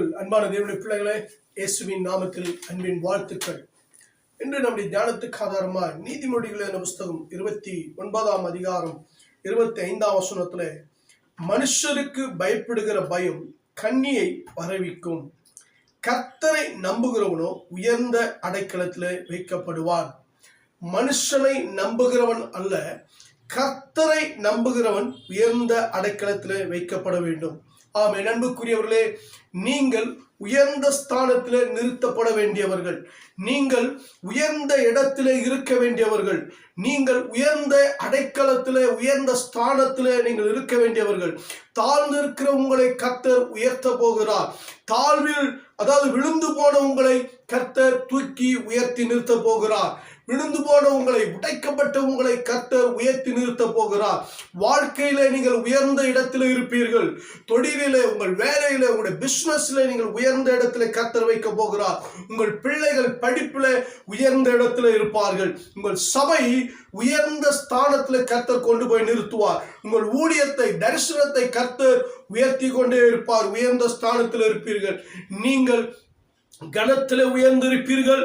அன்பான தேவனுடைய பிள்ளைகளே இயேசுவின் நாமத்தில் அன்பின் வாழ்த்துக்கள். இன்று நம்முடைய தியானத்துக்கு ஆதாரமா நீதிமொழிகள் என்ற புஸ்தகம் இருபத்தி ஒன்பதாம் அதிகாரம் இருபத்தி ஐந்தாம் வசனத்துல மனுஷருக்கு பயப்படுகிற பயம் கண்ணியை பரவிக்கும். கர்த்தரை நம்புகிறவனோ உயர்ந்த அடைக்கலத்திலே வைக்கப்படுவான். மனுஷனை நம்புகிறவன் அல்ல கர்த்தரை நம்புகிறவன் உயர்ந்த அடைக்கலத்திலே வைக்கப்பட வேண்டும். ஆமை நண்புக்குரியவர்களே நீங்கள் உயர்ந்த ஸ்தானத்தில் நிறுத்தப்பட வேண்டியவர்கள். நீங்கள் உயர்ந்த இடத்திலே இருக்க வேண்டியவர்கள். நீங்கள் உயர்ந்த அடைக்கலத்திலே உயர்ந்த ஸ்தானத்தில் நீங்கள் இருக்க வேண்டியவர்கள். தாழ்ந்து இருக்கிற உங்களை கத்தர் உயர்த்த போகிறார். தாழ்வில் அதாவது விழுந்து போன உங்களை கர்த்தர் தூக்கி உயர்த்தி நிறுத்த போகிறார். விழுந்து போன உங்களை உடைக்கப்பட்ட உங்களை கர்த்தர் உயர்த்தி நிறுத்த போகிறார். வாழ்க்கையில நீங்கள் உயர்ந்த இடத்துல இருப்பீர்கள். தொழிலிலே உங்கள் வேலையில உங்களுடைய பிசினஸ்ல நீங்கள் உயர்ந்த இடத்துல கர்த்தர் வைக்க போகிறார். உங்கள் பிள்ளைகள் படிப்புல உயர்ந்த இடத்துல இருப்பார்கள். உங்கள் சபை உயர்ந்த ஸ்தானத்துல கர்த்தர் கொண்டு போய் நிறுத்துவார். உங்கள் ஊழியத்தை தரிசனத்தை கர்த்தர் உயர்த்தி கொண்டே இருப்பார். உயர்ந்த ஸ்தானத்தில் இருப்பீர்கள். நீங்கள் கனத்தில் உயர்ந்திருப்பீர்கள்.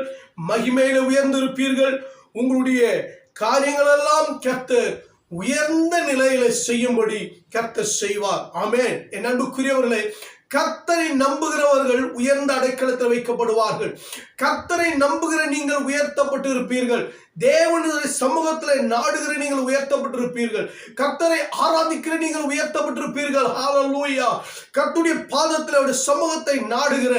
மகிமையில உயர்ந்திருப்பீர்கள். உங்களுடைய காரியங்கள் எல்லாம் கர்த்தர் உயர்ந்த நிலையில செய்யும்படி கர்த்தர் செய்வார். ஆமேன். என் அன்புக்குரியவர்களே கர்த்தரை நம்புகிறவர்கள் உயர்ந்த அடைக்கலத்தில் வைக்கப்படுவார்கள். கர்த்தரை நம்புகிற நீங்கள் உயர்த்தப்பட்டு இருப்பீர்கள் தேவனுடைய சமூகத்தில் நாடுகிற நீங்கள் உயர்த்தப்பட்டிருப்பீர்கள். கர்த்தரை ஆராதிக்கிற நீங்கள் உயர்த்தப்பட்டிருப்பீர்கள். ஹalleluya கர்த்துடைய பாதத்தில் அவருடைய சமூகத்தை நாடுகிற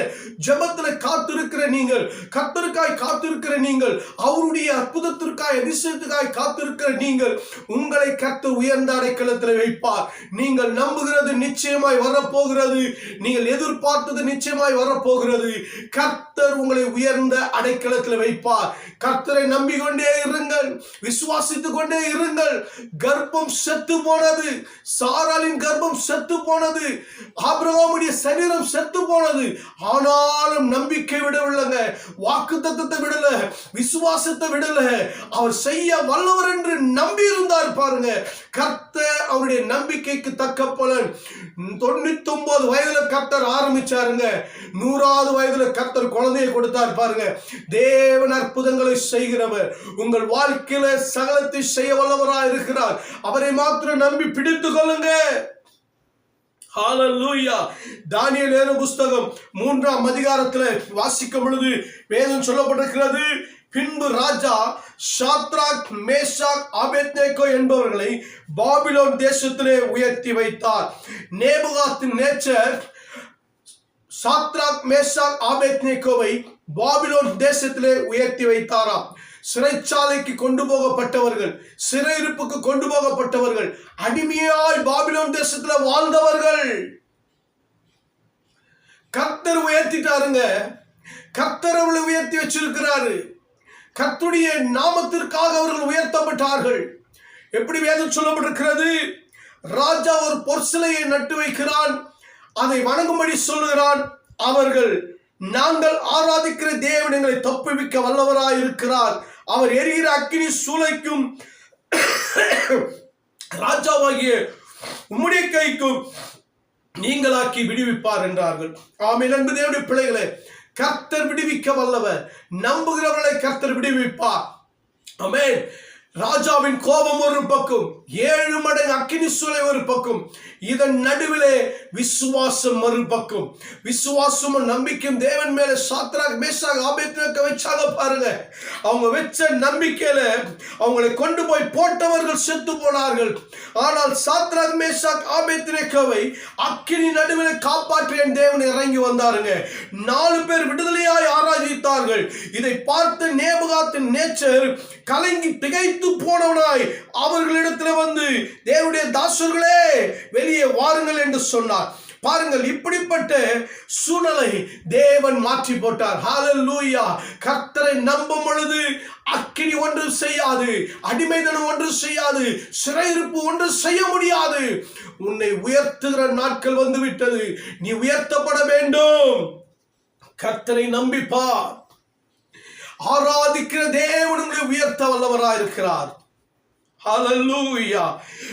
ஜபத்தில் காத்திருக்கிற நீங்கள் கர்த்தருக்காய் காத்திருக்கிற நீங்கள் அவருடைய அற்புதத்திற்காய் அதிசயத்துக்காய் காத்திருக்கிற நீங்கள் உங்களை கர்த்தர் உயர்ந்த அடைக்கலத்தில் வைப்பார். நீங்கள் நம்புகிறது நிச்சயமாய் வரப்போகிறது. நீங்கள் எதிர்பார்த்தது நிச்சயமாய் வரப்போகிறது. கர்த்தர் உங்களை உயர் உயர்ந்த அடைக்கலத்தில் வைப்பார். கர்த்தரை நம்பிக்கொண்டே இருங்கள். விசுவாசித்துக் கொண்டே இருங்கள். கர்ப்பம் செத்து போனது. சாராலின் கர்ப்பம் செத்து போனது. ஆபிரகாமுடைய சரீரம் செத்து போனது. ஆனாலும் நம்பிக்கை விடவில்லைங்க வாக்கு தத்துவத்தை விடல. விசுவாசத்தை விடல. அவர் செய்ய வல்லவர் என்று நம்பி இருந்தார் பாருங்க கர்த்தர் அவருடைய நம்பிக்கைக்கு தக்க பலன். தொண்ணூத்தி ஒன்பது வயதுல கர்த்தர் ஆரம்பிச்சாருங்க. நூறாவது வயதுல கர்த்தர் குழந்தையை கொடுத்தார் பாருங்க. தேவன் அற்புதங்களை செய்கிறவர். உங்கள் வாழ்க்கையில சகலத்தை செய்ய வல்லவரா இருக்கிறார். அவரை மாத்திரம் நம்பி பிடித்து கொள்ளுங்க. ஹalleluya தானிய ஏழு புஸ்தகம் மூன்றாம் அதிகாரத்தில் வாசிக்கும் பொழுது வேதம் சொல்லப்பட்டிருக்கிறது. பின்பு ராஜா ஷாத்ராக் மேஷாக் அபெத்னேகோ என்பவர்களை பாபிலோன் தேசத்திலே உயர்த்தி வைத்தார். நேபுகாத்தின் நேச்சர் சாத்ராக் மேஷாக் ஆபேத்நேகோவை பாபிலோன் தேசத்திலே உயர்த்தி வைத்தாராம். சிறைச்சாலைக்கு கொண்டு போகப்பட்டவர்கள் சிறையிருப்புக்கு கொண்டு போகப்பட்டவர்கள் அடிமையாய் பாபிலோன் தேசத்தில் வாழ்ந்தவர்கள். கர்த்தர் உயர்த்திட்டாருங்க. கர்த்தர் அவளை உயர்த்தி வச்சிருக்கிறாரு. கத்துடைய நாமத்திற்காக அவர்கள் உயர்த்தப்பட்டார்கள். எப்படி வேதம் சொல்லப்பட்டிருக்கிறது? ராஜா ஒரு பொற்சிலையை நட்டு வைக்கிறான். அதை வணங்கும்படி சொல்லுகிறான் அவர்கள் நாங்கள் ஆராதிக்கிற தேவன் எங்களை தப்புவிக்க வல்லவராய் இருக்கிறார் அவர் எரிகிற அக்கினி சூளைக்கும் ராஜாவாகிய உம்முடைய கைக்கும் நீங்களாக்கி விடுவிப்பார் என்றார்கள். ஆமை நண்பு தேவனுடைய பிள்ளைகளே கர்த்தர் விடுவிக்க வல்லவர். நம்புகிறவர்களை கர்த்தர் விடுவிப்பார். அமேன் ராஜாவின் கோபம் ஒரு பக்கம் ஏழு மடங்கு அக்கினி சூளை ஒரு பக்கம் இதன் நடுவிலே விசுவாசம் மறுபக்கம் விசுவாசமும் நம்பிக்கையும் தேவன் மேல சாத்ராக் மேஷாக் ஆபேத்னேக்க வச்சாங்க பாருங்க. அவங்க வச்ச நம்பிக்கையில அவங்களை கொண்டு போய் போட்டவர்கள் செத்து போனார்கள். ஆனால் சாத்ராக் மேஷாக் ஆபேத்னேக்கவை அக்கினி நடுவில் காப்பாற்றிய தேவன் இறங்கி வந்தாருங்க. நாலு பேர் விடுதலையாய் ஆராதித்தார்கள். இதை பார்த்து நேபுகாத்தின் நேச்சர் கலங்கி திகைத்து போனவனாய் அவர்களிடத்தில் வந்து தேவனுடைய தாசர்களே வெளியே வாருங்கள் என்று சொன்னார். பாருங்கள் இப்படிப்பட்ட சூழலை தேவன் மாற்றி போட்டார். ஹalleluya. கர்த்தரை நம்பும் பொழுது அக்கினி ஒன்று செய்யாது அடிமைதனம் ஒன்று செய்யாது சிறையிருப்பு ஒன்று செய்ய முடியாது. உன்னை உயர்த்துகிற நாட்கள் வந்து விட்டது நீ உயர்த்தப்பட வேண்டும். கர்த்தரை நம்பிப்பார் ஆராதிக்கிற தேவனுடைய உயர்த்த வல்லவராய் இருக்கிறார்.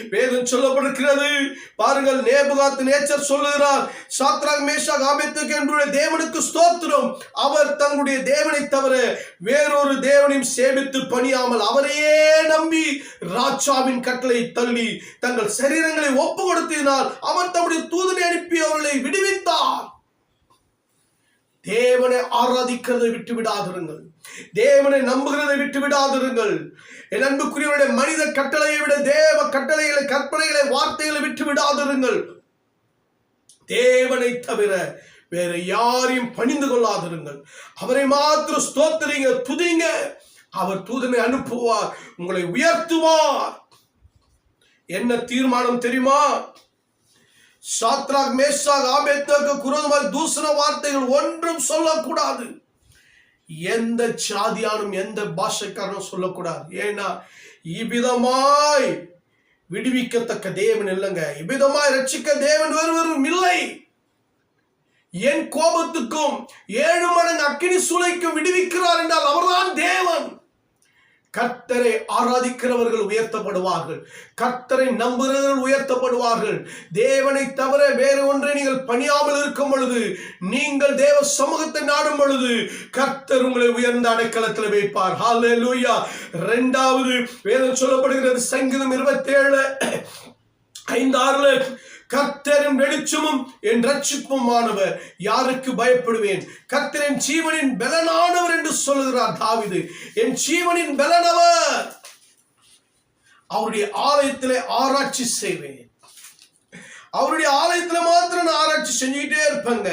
வேதம் சொல்லப்படுகிறது. பாருங்கள் நேபுகாத் நேச்சர் சொல்லுகிறார் சாத்ராக் மேஷாக் காமித்துக்கு என்னுடைய தேவனுக்கு ஸ்தோத்திரம். அவர் தங்களுடைய தேவனை தவிர வேறொரு தேவனையும் சேமித்து பணியாமல் அவரையே நம்பி ராஜாவின் கட்டளை தள்ளி தங்கள் சரீரங்களை ஒப்பு கொடுத்தினால் அவர் தம்முடைய தூதனை அனுப்பி அவர்களை விடுவித்தார். தேவனை ஆராதிக்கிறதை விட்டு விடாதிருங்கள். தேவனை நம்புகிறதை விட்டு விடாதிருங்கள். என் அன்புக்குரியவருடைய மனித கட்டளையை விட தேவ கட்டளைகளை கற்பனைகளை வார்த்தைகளை விட்டு விடாதிருங்கள். தேவனை தவிர வேற யாரையும் பணிந்து கொள்ளாதிருங்கள். அவரை மாத்திரம் ஸ்தோத்திரிங்க துதிங்க. அவர் தூதனை அனுப்புவார் உங்களை உயர்த்துவார். என்ன தீர்மானம் தெரியுமா? சாத்ராக் மேஷாக் ஆபேத்துக்கு குரோதமாக தூசண வார்த்தைகள் ஒன்றும் சொல்லக்கூடாது. எந்த சாதியானும் எந்த பாஷைக்காரனும் சொல்லக்கூடாது. ஏன்னா இவ்விதமாய் விடுவிக்கத்தக்க தேவன் இல்லைங்க. இவ்விதமாய் ரட்சிக்க தேவன் ஒருவரும் இல்லை. என் கோபத்துக்கும் ஏழு மடங்கு அக்கினி சூளைக்கும் விடுவிக்கிறார் என்றால் அவர்தான் தேவன். கர்த்தரை ஆராதிக்கிறவர்கள் உயர்த்தப்படுவார்கள். கர்த்தரை நம்புகிறவர்கள் உயர்த்தப்படுவார்கள். தேவனை தவிர வேறு ஒன்றை நீங்கள் பணியாமல் இருக்கும் பொழுது நீங்கள் தேவ சமூகத்தை நாடும் பொழுது கர்த்தர் உங்களை உயர்ந்த அடைக்கலத்தில் வைப்பார். ஹalleluya இரண்டாவது வேதம் சொல்லப்படுகிறது சங்கீதம் இருபத்தேழு ஐந்து ஆறுல கர்த்தரின் வெளிச்சமும் என் ரட்சிப்புமானவர் யாருக்கு பயப்படுவேன்? கர்த்தரின் ஜீவனின் பலனானவர் சொல்லுகிறார் தாவிது என் ஜீவனின் பலனவர். அவருடைய ஆலயத்திலே ஆராய்ச்சி செய்வேன். அவருடைய ஆலயத்துல மாத்திரம் நான் ஆராய்ச்சி செஞ்சுக்கிட்டே இருப்பேங்க.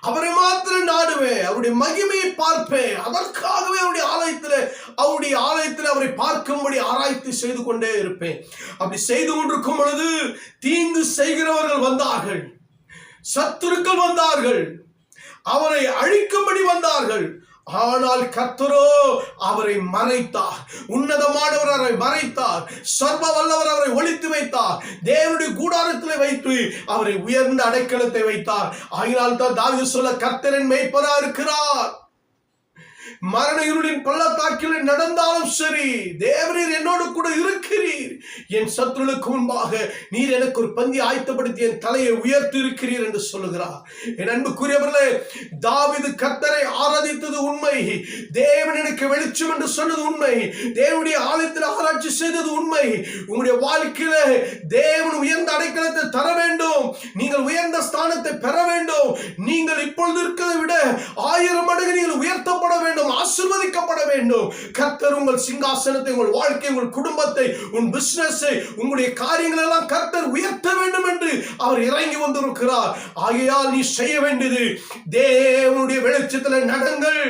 அவரை மாத்திரம் நாடுவேன். அவருடைய மகிமையை பார்ப்பேன். அதற்காகவே அவருடைய ஆலயத்துல அவருடைய ஆலயத்தில் அவரை பார்க்கும்படி ஆராய்ச்சி செய்து கொண்டே இருப்பேன். அப்படி செய்து கொண்டிருக்கும் பொழுது தீங்கு செய்கிறவர்கள் வந்தார்கள். சத்துருக்கள் வந்தார்கள். அவரை அழிக்கும்படி வந்தார்கள். ஆனால் கத்தரோ அவரை மறைத்தார். உன்னதமானவர் அவரை மறைத்தார். சர்வ வல்லவர் அவரை ஒழித்து வைத்தார். தேவனுடைய கூடாரத்தில் வைத்து அவரை உயர்ந்த அடைக்கலத்தை வைத்தார். ஆகினால் தான் தாவீது சொல்ல கர்த்தரின் மெய்ப்பரா இருக்கிறார் மரண இருளின் பள்ளத்தாக்கில் நடந்தாலும் சரி தேவரீர் என்னோடு கூட இருக்கிறீர். என் சத்துருளுக்கு முன்பாக நீர் எனக்கு ஒரு பந்தி ஆயத்தப்படுத்தி என் தலையை உயர்த்தி இருக்கிறீர் என்று சொல்லுகிறார். என் அன்புக்குரியவர்களே தாவிது கத்தரை ஆராதித்தது உண்மை. தேவன் எனக்கு வெளிச்சம் என்று சொன்னது உண்மை. தேவனுடைய ஆலயத்தில் ஆராய்ச்சி செய்தது உண்மை. உங்களுடைய வாழ்க்கையில தேவன் உயர்ந்த அடைக்கலத்தை தர வேண்டும். நீங்கள் உயர்ந்த ஸ்தானத்தை பெற வேண்டும். நீங்கள் இப்பொழுது இருக்கிறதை விட ஆயிரம் மடங்கு நீங்கள் உயர்த்தப்பட வேண்டும். ஆசிர்வதிக்கப்பட வேண்டும். கர்த்தர் உங்கள் சிங்காசனத்தை உங்கள் வாழ்க்கை உங்கள் குடும்பத்தை உன் பிசினஸை உங்களுடைய காரியங்கள் எல்லாம் கர்த்தர் உயர்த்த வேண்டும் என்று அவர் இறங்கி வந்திருக்கிறார். ஆகையால் நீ செய்ய வேண்டியது தேவனுடைய வெளிச்சத்தில் நடங்கள்.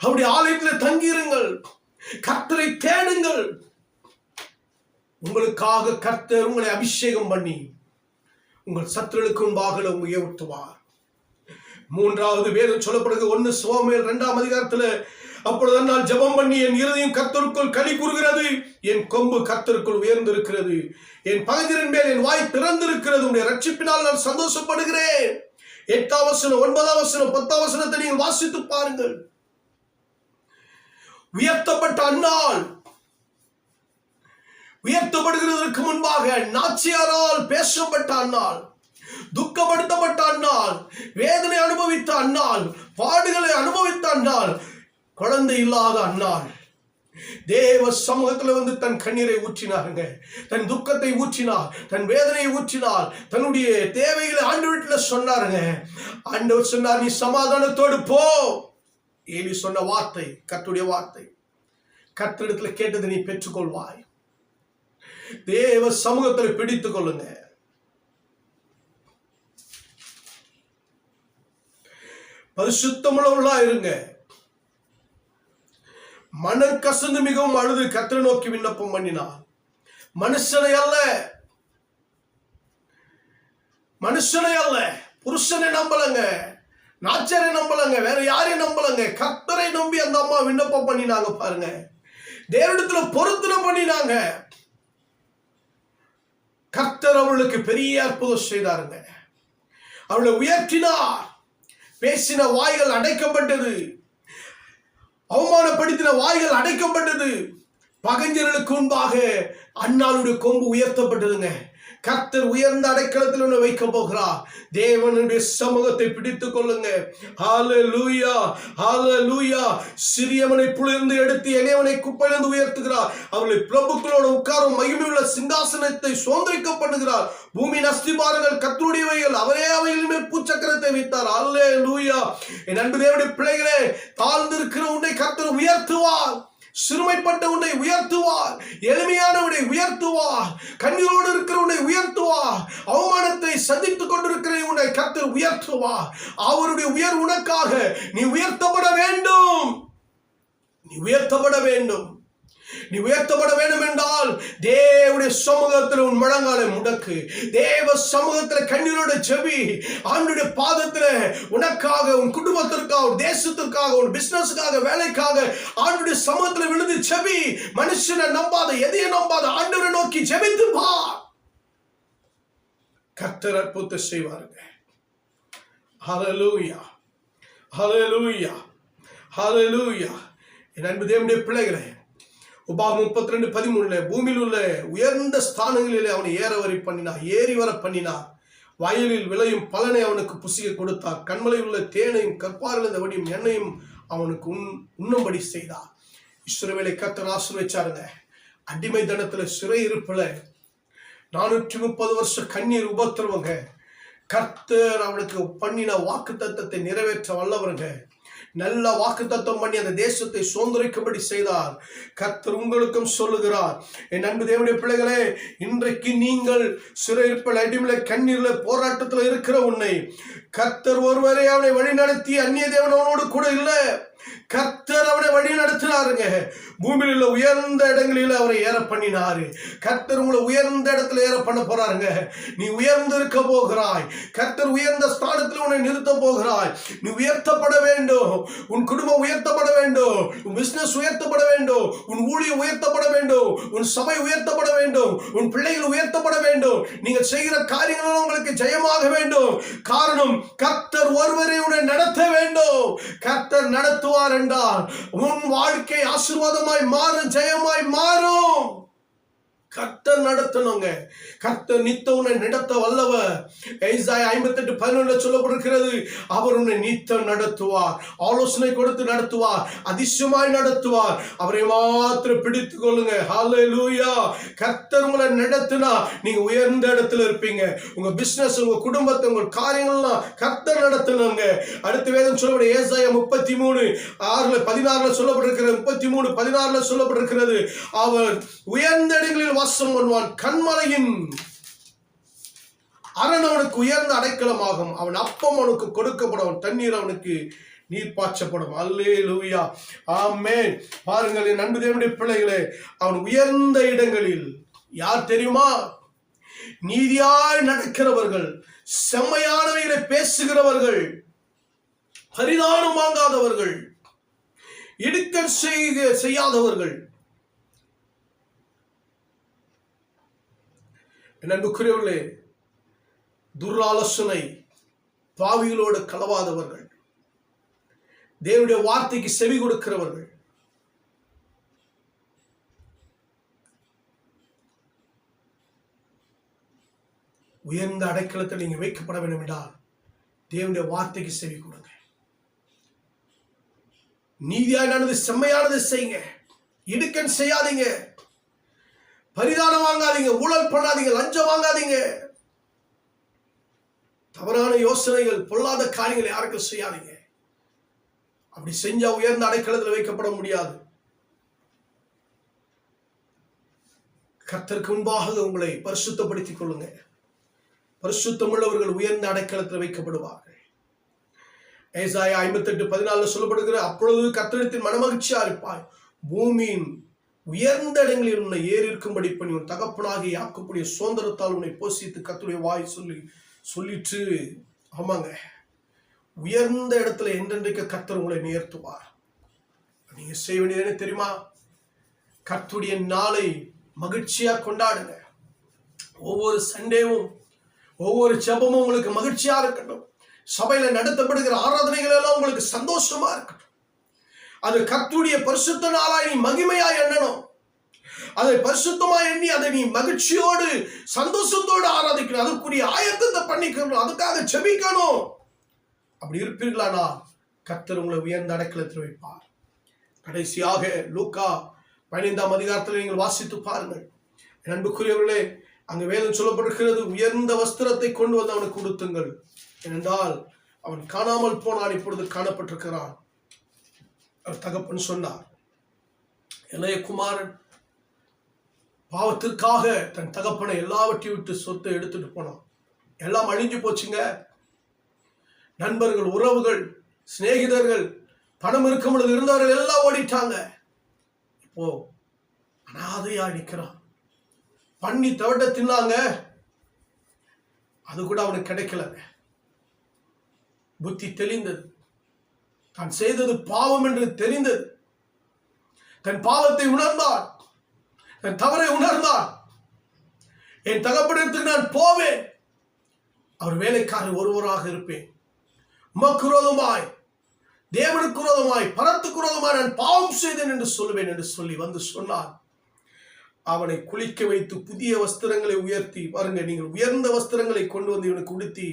அவருடைய ஆலயத்தில் தங்கியிருங்கள். கர்த்தரை தேடுங்கள். உங்களுக்காக கர்த்தர் உங்களை அபிஷேகம் பண்ணி உங்கள் சத்துருளுக்கு முன்பாக உங்களை உயர்த்துவார். மூன்றாவது வேதம் சொல்லப்படுகிறது. ஒன்னு சோமேல் இரண்டாம் அதிகாரத்துல அப்பொழுது நான் ஜெபம் பண்ணி என் இருதயம் கத்தருக்குள் களி கூறுகிறது. என் கொம்பு கத்தருக்குள் உயர்ந்திருக்கிறது. என் பகுதியின் மேல் என் வாய் திறந்திருக்கிறது. உடைய ரட்சிப்பினால் நான் சந்தோஷப்படுகிறேன். எட்டாம் வசனம் ஒன்பதாம் வசனம் பத்தாம் வசனத்தை நீங்கள் வாசித்து பாருங்கள். உயர்த்தப்பட்ட அந்நாள் உயர்த்தப்படுகிறதற்கு முன்பாக நாச்சியாரால் பேசப்பட்ட அந்நாள் துக்கப்படுத்தப்பட்ட அந்நாள் வேதனை அனுபவித்த அந்நாள் பாடுகளை அனுபவித்த அந்நாள் குழந்தை இல்லாத அந்நாள் தேவ சமூகத்தில் வந்து தன் கண்ணீரை ஊற்றினாருங்க. தன் துக்கத்தை ஊற்றினார் தன் வேதனையை ஊற்றினார் தன்னுடைய தேவைகளை ஆண்டு வீட்டில் சொன்னாருங்க. ஆண்டவர் சொன்னார் நீ சமாதானத்தோடு போ. ஏலி சொன்ன வார்த்தை கத்துடைய வார்த்தை. கத்திடத்தில் கேட்டதை நீ பெற்றுக்கொள்வாய். தேவ சமூகத்தில் பிடித்துக் கொள்ளுங்க பரிசுத்தமுள்ளவர்களா இருங்க மனம் கசந்து மிகவும் அழுது கத்திர நோக்கி விண்ணப்பம் பண்ணினார். மனுஷனை அல்ல. மனுஷனை அல்ல. புருஷனை நம்பலங்க. நாச்சரை நம்பலங்க. வேற யாரையும் நம்பலங்க. கத்தரை நம்பி அந்த அம்மா விண்ணப்பம் பண்ணினாங்க பாருங்க. தேவனிடத்துல பொருத்தனை பண்ணினாங்க. கர்த்தர் அவளுக்கு பெரிய அற்புதம் செய்தாருங்க. அவளை உயர்த்தினார். பேசின வாய்கள் அடைக்கப்பட்டது. அவமானப்படுத்தின வாய்கள் அடைக்கப்பட்டது. பகைஞர்களுக்கு முன்பாக அண்ணாளுடைய கொம்பு உயர்த்தப்பட்டதுங்க. கர்த்தர் உயர்ந்த அடைக்கலத்தில் ஒன்று வைக்க போகிறார். தேவனுடைய சமூகத்தை பிடித்துக் கொள்ளுங்க ஹால லூயா ஹால லூயா சிறியவனை புலிர்ந்து எடுத்து எளியவனை குப்பையிலிருந்து உயர்த்துகிறார். அவர்களை பிரபுக்களோட உட்காரும் மகிமையுள்ள சிங்காசனத்தை சுதந்திரிக்கப்படுகிறார் பூமி பூமியின் அஸ்திபாரங்கள் கத்தருடையவைகள் அவரே அவைகளின் மேல் பூச்சக்கரத்தை வைத்தார். அல்லே லூயா என் அன்பு தேவனுடைய பிள்ளைகளே தாழ்ந்திருக்கிற உன்னை கர்த்தர் உயர்த்துவார். சிறுமைப்பட்ட உன்னை உயர்த்துவார். எளிமையானவனை உயர்த்துவார். கண்ணீரோடு இருக்கிற உயர்த்துவா. அவமானத்தை சந்தித்துக் கொண்டிருக்கிற உன்னை கத்து உயர்த்துவா. அவருடைய உயர் உனக்காக நீ உயர்த்தப்பட வேண்டும். நீ உயர்த்தப்பட வேண்டும். நீ உயர்த்தப்பட வேண்டும் என்றால் தேவடைய சமூகத்தில் உன் முழங்காலை முடக்கு. தேவ சமூகத்தில் கண்ணீரோட செவி. ஆண்டுடைய பாதத்தில் உனக்காக உன் குடும்பத்திற்காக உன் தேசத்திற்காக உன் பிசினஸுக்காக வேலைக்காக ஆண்டுடைய சமூகத்தில் விழுந்து செவி. மனுஷனை நம்பாத எதையும் நம்பாத ஆண்டவரை நோக்கி ஜெபித்து பார். கத்தர் அற்புத்த செய்வாருங்க. ஹalleluya ஹalleluya ஹalleluya என் அன்பு தேவனுடைய பிள்ளைகளே உபாகம் முப்பத்தி ரெண்டு பதிமூணுல பூமியில் உள்ள உயர்ந்த ஸ்தானங்களிலே அவனை ஏற வரை பண்ணினார் ஏறி வர பண்ணினார். வயலில் விளையும் பலனை அவனுக்கு புசிய கொடுத்தார். கண்மலையில் உள்ள தேனையும் கற்பாரில் வடியும் எண்ணெயும் அவனுக்கு உண் உண்ணும்படி செய்தார். இஸ்ரவேலை கத்தர் ஆசிர்வச்சாருங்க. அடிமை தனத்துல சிறை இருப்பில் நானூற்றி முப்பது வருஷம் கண்ணீர் உபத்திரவங்க. கர்த்தர் அவனுக்கு பண்ணின வாக்கு தத்தத்தை நிறைவேற்ற வல்லவருங்க. நல்ல வாக்கு தத்துவம் பண்ணி அந்த தேசத்தை சுதந்திரிக்கும்படி செய்தார். கர்த்தர் உங்களுக்கும் சொல்லுகிறார் என் அன்பு தேவனுடைய பிள்ளைகளே இன்றைக்கு நீங்கள் சிறையிருப்பில் அடிமலை கண்ணீர்ல போராட்டத்தில் இருக்கிற உன்னை கர்த்தர் ஒருவரை அவனை வழிநடத்தி அந்நிய தேவன் அவனோடு கூட இல்லை. கர்த்தர் அவனை வழி நடத்தினாருங்க. பூமியில் உள்ள உயர்ந்த இடங்களில் அவரை ஏற பண்ணினாரு. கர்த்தர் உங்களை உயர்ந்த இடத்துல ஏற பண்ண போறாருங்க. நீ உயர்ந்து இருக்க போகிறாய். கர்த்தர் உயர்ந்த ஸ்தானத்தில் உன்னை நிறுத்த போகிறாய். நீ உயர்த்தப்பட வேண்டும். உன் குடும்பம் உயர்த்தப்பட வேண்டும். உன் பிசினஸ் உயர்த்தப்பட வேண்டும். உன் ஊழியம் உயர்த்தப்பட வேண்டும். உன் சபை உயர்த்தப்பட வேண்டும். உன் பிள்ளைகள் உயர்த்தப்பட வேண்டும். நீங்கள் செய்கிற காரியங்களும் உங்களுக்கு ஜெயமாக வேண்டும். காரணம் கர்த்தர் ஒருவரை உன்னை நடத்த வேண்டும். கர்த்தர் நடத்துவார் என்றால் உன் வாழ்க்கை ஆசீர்வாதமாய் மாறும் ஜெயமாய் மாறும். கர்த்தர் நடத்தணுங்க. கர்த்தர் நித்த உன்னை நடத்த வல்லவர். ஐசாய் ஐம்பத்தெட்டு பதினொன்று சொல்லப்படுகிறது அவர் உன்னை நித்தம் நடத்துவார் ஆலோசனை கொடுத்து நடத்துவார் அதிசயமாய் நடத்துவார். அவரை மாத்திரம் பிடித்து கொள்ளுங்க. லூயா கர்த்தர் உங்களை நடத்தினா நீங்க உயர்ந்த இடத்துல இருப்பீங்க. உங்க பிசினஸ் உங்க குடும்பத்தை உங்க காரியங்கள்லாம் கர்த்தர் நடத்தணுங்க அடுத்த வேதம் சொல்லப்படும் ஏசாயா முப்பத்தி மூணு ஆறுல பதினாறுல சொல்லப்பட்டிருக்கிறது முப்பத்தி மூணு பதினாறுல சொல்லப்பட்டிருக்கிறது. அவர் உயர்ந்த இடங்களில் வாசம் பண்ணுவான் கண்மலையின் அரண் அவனுக்கு உயர்ந்த அடைக்கலமாகும். அவன் அப்பம் அவனுக்கு கொடுக்கப்படும். அவன் தண்ணீர் அவனுக்கு நீர் பாய்ச்சப்படும். அல்லே லூயா ஆமே பாருங்கள் என் அன்பு தேவனுடைய பிள்ளைகளே அவன் உயர்ந்த இடங்களில் யார் தெரியுமா? நீதியாய் நடக்கிறவர்கள் செம்மையானவைகளை பேசுகிறவர்கள் பரிதானம் வாங்காதவர்கள் இடுக்கல் செய்க செய்யாதவர்கள். என் அன்புக்குரியவர்களே பாவிகளோடு கலவாதவர்கள் தேவனுடைய வார்த்தைக்கு செவி கொடுக்கிறவர்கள். உயர்ந்த அடைக்கலத்தில் நீங்க வைக்கப்பட வேண்டும் என்றால் தேவனுடைய வார்த்தைக்கு செவி கொடுங்க. நீதியானது செம்மையானது செய்யுங்க. இடுக்கன் செய்யாதீங்க. பரிதானம் வாங்காதீங்க ஊழல் பண்ணாதீங்க லஞ்சம் வாங்காதீங்க. தவறான யோசனைகள் பொல்லாத காரியங்களை யாருக்கும் செய்யாதீங்க. அப்படி செஞ்சா உயர்ந்த அடைக்கலத்தில் வைக்கப்பட முடியாது. கர்த்தருக்கு முன்பாக உங்களை பரிசுத்தப்படுத்திக் கொள்ளுங்க. பரிசுத்தம் உள்ளவர்கள் உயர்ந்த அடைக்கலத்தில் வைக்கப்படுவார்கள். ஏசாயா ஐம்பத்தெட்டு பதினாலு சொல்லப்படுகிற அப்பொழுது கர்த்தரிடத்தில் மனமகிழ்ச்சியா இருப்பாய். பூமியின் உயர்ந்த இடங்களில் உன்னை ஏறி இருக்கும்படி பண்ணி உன் தகப்பனாகி யாக்கக்கூடிய சுதந்திரத்தால் உன்னை போசித்து கத்துடைய வாய் சொல்லி சொல்லிட்டு ஆமாங்க. உயர்ந்த இடத்துல என்றென்றைக்கு கர்த்தர் உங்களை உயர்த்துவார் நீங்க செய்ய வேண்டியது என்ன தெரியுமா? கர்த்துடைய நாளை மகிழ்ச்சியா கொண்டாடுங்க. ஒவ்வொரு சண்டேவும் ஒவ்வொரு செபமும் உங்களுக்கு மகிழ்ச்சியா இருக்கட்டும். சபையில நடத்தப்படுகிற ஆராதனைகள் எல்லாம் உங்களுக்கு சந்தோஷமா இருக்கட்டும். அது கர்த்துடைய பரிசுத்த நாளாய் நீ மகிமையா எண்ணணும். அதை பரிசுத்தமா எண்ணி அதை நீ மகிழ்ச்சியோடு சந்தோஷத்தோடு ஆராதிக்கணும். அதுக்குரிய ஆயத்தத்தை பண்ணிக்கணும். அதுக்காக செபிக்கணும் அப்படி இருப்பீர்களானா கத்தர் உங்களை உயர்ந்த அடைக்கலத்தில் வைப்பார். கடைசியாக லூக்கா பதினைந்தாம் அதிகாரத்தில் நீங்கள் வாசித்து பாருங்கள். அன்புக்குரியவர்களே அங்கு வேதம் சொல்லப்படுகிறது உயர்ந்த வஸ்திரத்தை கொண்டு வந்து அவனுக்கு கொடுத்துங்கள். ஏனென்றால் அவன் காணாமல் போனான் இப்பொழுது காணப்பட்டிருக்கிறான். அவர் தகப்பன் சொன்னார் இளைய குமாரன் பாவத்திற்காக தன் தகப்பனை எல்லாவற்றையும் விட்டு சொத்தை எடுத்துட்டு போனான். எல்லாம் அழிஞ்சு போச்சுங்க. நண்பர்கள் உறவுகள் சிநேகிதர்கள் பணம் இருக்கும் பொழுது இருந்தவர்கள் எல்லாம் ஓடிட்டாங்க. இப்போ அனாதையா நிற்கிறான் பண்ணி தவிட்ட தின்னாங்க. அது கூட அவனுக்கு கிடைக்கலங்க. புத்தி தெளிந்தது. தான் செய்தது பாவம் என்று தெரிந்தது. தன் பாவத்தை உணர்ந்தான். என் தவறை உணர்ந்தார். என் தகப்படத்துக்கு நான் போவேன். அவர் வேலைக்காரர் ஒருவராக இருப்பேன். உமக்குரோதமாய் தேவனுக்கு விரோதமாய் பரத்துக்கு விரோதமாய் நான் பாவம் செய்தேன் என்று சொல்லுவேன் என்று சொல்லி வந்து சொன்னார். அவனை குளிக்க வைத்து புதிய வஸ்திரங்களை உயர்த்தி பாருங்க நீங்கள் உயர்ந்த வஸ்திரங்களை கொண்டு வந்து இவனுக்கு உடுத்தி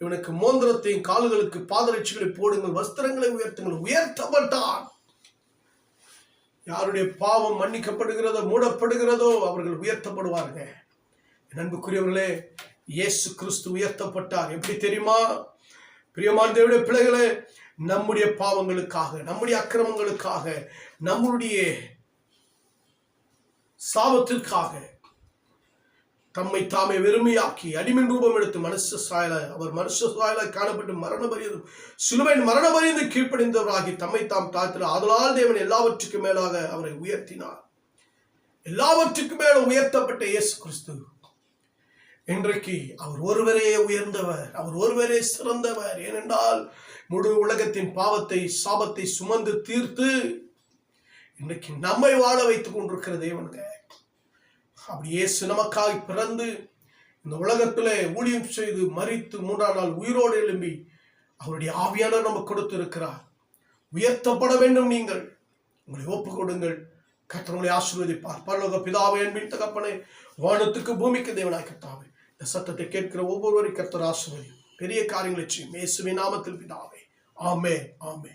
இவனுக்கு மோந்திரத்தையும் கால்களுக்கு பாதரட்சிகளை போடுங்கள் வஸ்திரங்களை உயர்த்துங்கள் உயர்த்தப்பட்டான். யாருடைய பாவம் மன்னிக்கப்படுகிறதோ மூடப்படுகிறதோ அவர்கள் உயர்த்தப்படுவார்கள் நண்புக்குரியவர்களே இயேசு கிறிஸ்து உயர்த்தப்பட்டார். எப்படி தெரியுமா? பிரியமானதேவுடைய பிள்ளைகளே நம்முடைய பாவங்களுக்காக நம்முடைய அக்கிரமங்களுக்காக நம்முடைய சாபத்திற்காக தம்மை தாமே வெறுமையாக்கி அடிமின் ரூபம் எடுத்து மனுஷ சாயல அவர் மனுஷ சாயலாய் காணப்பட்டு மரண பரியதும். சிலுவையின் மரண பரியந்து கீழ்ப்படிந்தவராகி தம்மை தாம் தாத்திர அதனால் தேவன் எல்லாவற்றுக்கும் மேலாக அவரை உயர்த்தினார். எல்லாவற்றுக்கும் மேல உயர்த்தப்பட்ட இயேசு கிறிஸ்து. இன்றைக்கு அவர் ஒருவரே உயர்ந்தவர் அவர் ஒருவரே சிறந்தவர். ஏனென்றால் முழு உலகத்தின் பாவத்தை சாபத்தை சுமந்து தீர்த்து இன்றைக்கு நம்மை வாழ வைத்துக் கொண்டிருக்கிற தேவனுங்க. அப்படியே சினமக்காய் பிறந்து இந்த உலகத்திலே ஊழியம் செய்து மறித்து மூன்றாம் நாள் உயிரோடு எழும்பி அவருடைய ஆவியானவர் நமக்கு கொடுத்திருக்கிறார். உயர்த்தப்பட வேண்டும் நீங்கள். உங்களை ஒப்புக் கொடுங்கள் கத்தனுடைய ஆசீர்வதிப்பார். பரலோக பிதாவை என்பின் தகப்பனே வானத்துக்கு பூமிக்கு தேவனாய் கத்தாவே இந்த சத்தத்தை கேட்கிற ஒவ்வொருவரையும் கத்தர் ஆசீர்வதி பெரிய காரியங்களை செய்யும். இயேசுவின் நாமத்தில் பிதாவே. ஆமே ஆமே